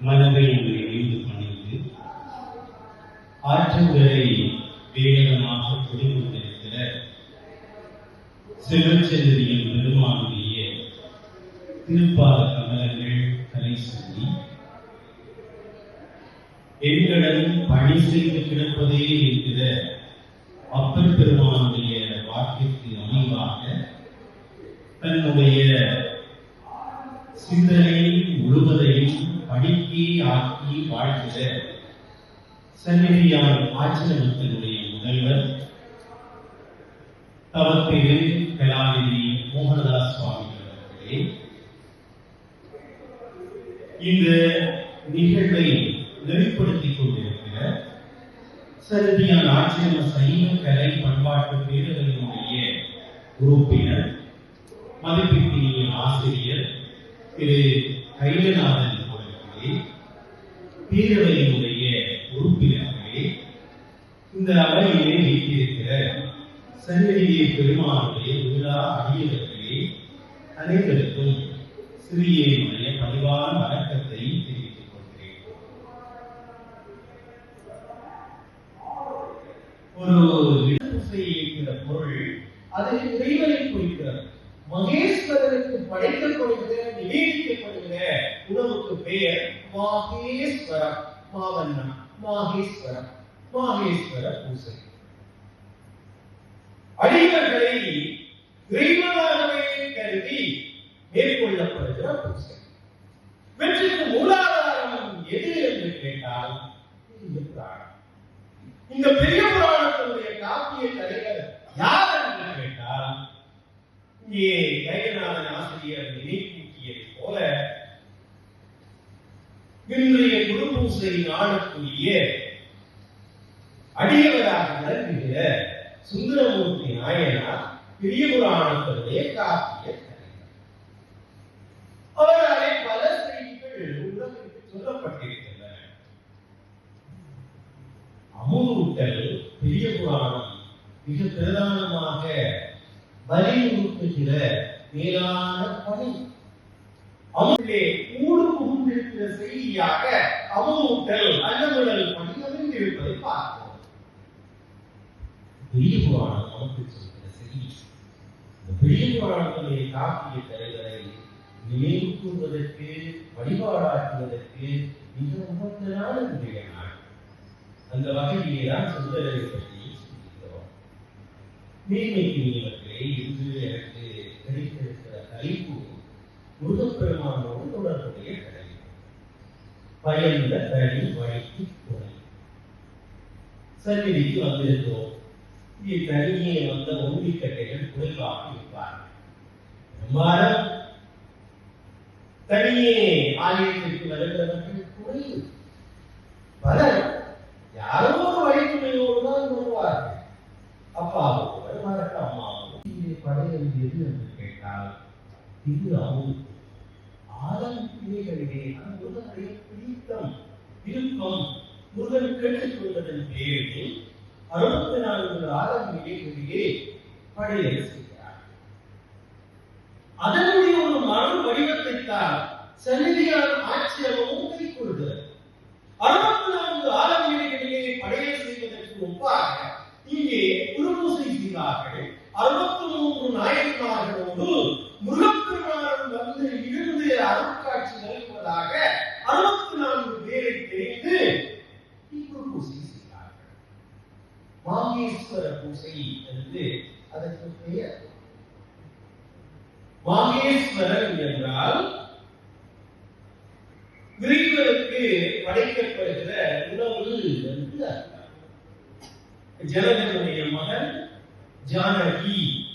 மனதை இணைந்து பணிந்து ஆற்றல்களை வேகமாக புரிந்து கொண்டிருக்கிற சிவச்செல்வியின் பெருமானுடைய திருப்பாத கமலங்கள் கலை சொல்லி எங்களிடம் பணி செய்து கிடப்பதே என்கிற அப்பர் பெருமானுடைய ஆக்கி வாழ்கிற சந்நிதியான் ஆச்சிரமத்தினுடைய முதல்வர் தவத்திரு கலாநிதி மோகனதாஸ் சுவாமிகள் அவர்களே இந்த நிகழ்வை நெறிப்படுத்திக் கொண்டிருக்கிற சரதியான் ஆச்சிரம சைவ கலை பண்பாட்டு பேரவையினுடைய உறுப்பினர் மதிப்பீட்டின் ஆசிரியர் திரு கைலநாதன் பேரவையினுடைய உறுப்பினர்களே இந்த அவையிலே வைத்திருக்கிற சன்னதியை பெருமானுடைய விழா அடியவர்களே அனைவருக்கும் சிறியனுடைய பணிவான வணக்கத்தை தெரிவித்துக் கொள்கிறேன். ஒரு விடுதலை இருக்கிற பொருள் அதை இறைவனை குறிக்கிறது மகேஸ்வரனுக்கு படைக்கப்படுகிற நிவேதிக்கப்படுகிற ஒரு பெயர் மாகேஸ்வரம் மாவண்ணா மாகேஸ்வரம் மாகேஸ்வர பூசை. அடிவர்களை இறைவனாகவே கருதி மேற்கொள்ளப்படுகிற பூசை. வெற்றிக்கு மூலாதாரம் எது என்று கேட்டால் இந்த புராணம். இந்த பெரிய புராணத்தினுடைய காப்பிய தலைவர் யார் என்று கேட்டால் இங்கே கைகநாதன் ஆசிரியர் நினைத்து போல பூசை ஆடக்கூடிய அடியவராக விளங்குகிற சுந்தரமூர்த்தி நாயனார் பெரிய புராணத்தினுடைய காப்பிய தலைவர் அவராலே பல செய்திகள் உலகிற்கு சொல்லப்பட்டிருக்கின்றன. அமுதூட்டல் பெரிய புராணம் மிக பிரதானமாக வலியுறுத்துகிற மேலான பணி அவர்களே ஊடு செய்தியாக அவமூட்டல் அல்லமுடல் பணி இருப்பதை பார்க்கிறோம் பெரிய புராணம் நமக்கு சொல்கிற செய்தி. இந்த பெரிய புராணத்தினுடைய காப்பிய தலைவரை நினைவு கூறுவதற்கு வழிபாடாக்குவதற்கு மிக உகந்த நாள் இன்றைய நாள் அந்த வகையிலே தான் சுந்தரரை பற்றி சிந்திக்கிறோம் மீன்மைக்குரியவர்களே இன்று எனக்கு கிடைத்திருக்கிற தலைப்பு முருகப்பெருமானோடு தொடர்புடைய கதை. பயந்த தனி வழிக்கு துணை சந்நிதிக்கு வந்திருக்கிறோம் தனியே வந்த ஒன்றிக்கட்டைகள் குறைவாக இருப்பார்கள். பெரும்பாலும் தனியே ஆலயத்திற்கு வருகிறவர்கள் குறைவு பலர் யாரோ ஒரு வழித்துணையோடு தான் வருவார்கள். அப்பாவோடு மறக்க அம்மாவோடு இது படையல் எது என்று கேட்டால் இது அவங்களுக்கு ஆலம் பிள்ளைகளிலே முருகனுடைய பிடித்தம் விருப்பம் முருகன் கேட்டுக் பேரில் அறுபத்தி நான்கு ஆலம் இடைவெளியே படையல் செய்கிறார் அதனுடைய ஒரு மறு வடிவத்தைத்தான் சன்னிதியான ஆட்சியமும் கை கொள்கிறது அறுபத்தி நான்கு ஆலமீடுகளிலே படையல் செய்வதற்கு ஒப்பாக இங்கே குருபூசை செய்தார்கள் அறுபத்தி மூன்று நாயன்மார்கள் இருப்பதாக அறுபத்தி நான்கு பேரை தெரிந்து பூசை செய்தார்கள் மாமேஸ்வர பூசை என்று அதற்கு பெயர். மாமேஸ்வரன் என்றால் விரைவருக்கு படைக்கப்படுகிற உணவு என்று அர்த்தம். ஜனகனுடைய மகன் ஜானகி.